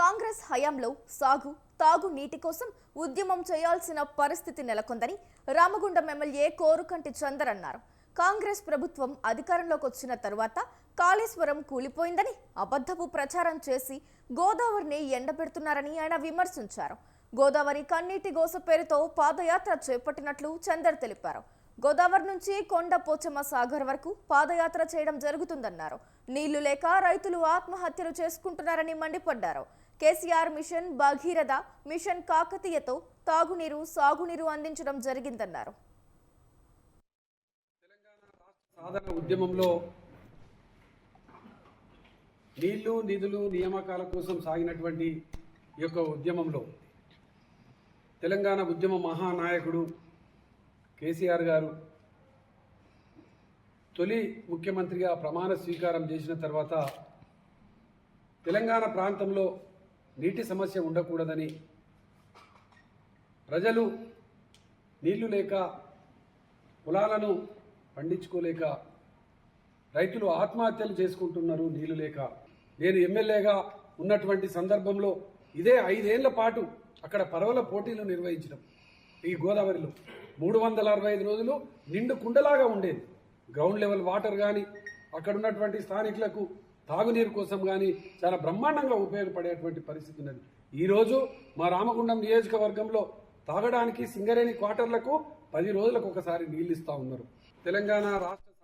కాంగ్రెస్ హయాంలో సాగు తాగు నీటి కోసం ఉద్యమం చేయాల్సిన పరిస్థితి నెలకొందని రామగుండం ఎమ్మెల్యే కోరుకంటి చందర్ అన్నారు. కాంగ్రెస్ ప్రభుత్వం అధికారంలోకి వచ్చిన తరువాత కాళేశ్వరం కూలిపోయిందని అబద్ధపు ప్రచారం చేసి గోదావరిని ఎండబెడుతున్నారని ఆయన విమర్శించారు. గోదావరి కన్నీటి గోస పేరుతో పాదయాత్ర చేపట్టినట్లు చందర్ తెలిపారు. గోదావరి నుంచి కొండ పోచమ్మ సాగర్ వరకు పాదయాత్ర చేయడం జరుగుతుందన్నారు. నీళ్ళు లేక రైతులు ఆత్మహత్యలు చేసుకుంటున్నారని మండిపడ్డారు. కేసీఆర్ మిషన్ భగీరథ మిషన్ కాకతీయతో తాగునీరు సాగునీరు అందించడం జరిగిందన్నారు. సాధన ఉద్యమంలో నీళ్ళు నిధులు నియామకాల కోసం సాగినటువంటి ఈ యొక్క ఉద్యమంలో తెలంగాణ ఉద్యమ మహానాయకుడు కేసీఆర్ గారు తొలి ముఖ్యమంత్రిగా ప్రమాణ స్వీకారం చేసిన తర్వాత తెలంగాణ ప్రాంతంలో నీటి సమస్య ఉండకూడదని. ప్రజలు నీళ్ళు లేక పొలాలను పండించుకోలేక రైతులు ఆత్మహత్యలు చేసుకుంటున్నారు నీళ్ళు లేక. నేను ఎమ్మెల్యేగా ఉన్నటువంటి సందర్భంలో ఇదే ఐదేళ్ళ పాటు అక్కడ పరవల పోటీలు నిర్వహించడం. ఈ గోదావరిలో మూడు వందల అరవై ఐదు రోజులు నిండు కుండలాగా ఉండేది. గ్రౌండ్ లెవెల్ వాటర్ కానీ అక్కడ ఉన్నటువంటి స్థానికులకు తాగునీరు కోసం కానీ చాలా బ్రహ్మాండంగా ఉపయోగపడేటువంటి పరిస్థితి ఉన్నది. ఈరోజు మా రామగుండం నియోజకవర్గంలో తాగడానికి సింగరేణి క్వార్టర్లకు పది రోజులకు ఒకసారి నీళ్ళు ఇస్తా ఉన్నారు. తెలంగాణ రాష్ట్ర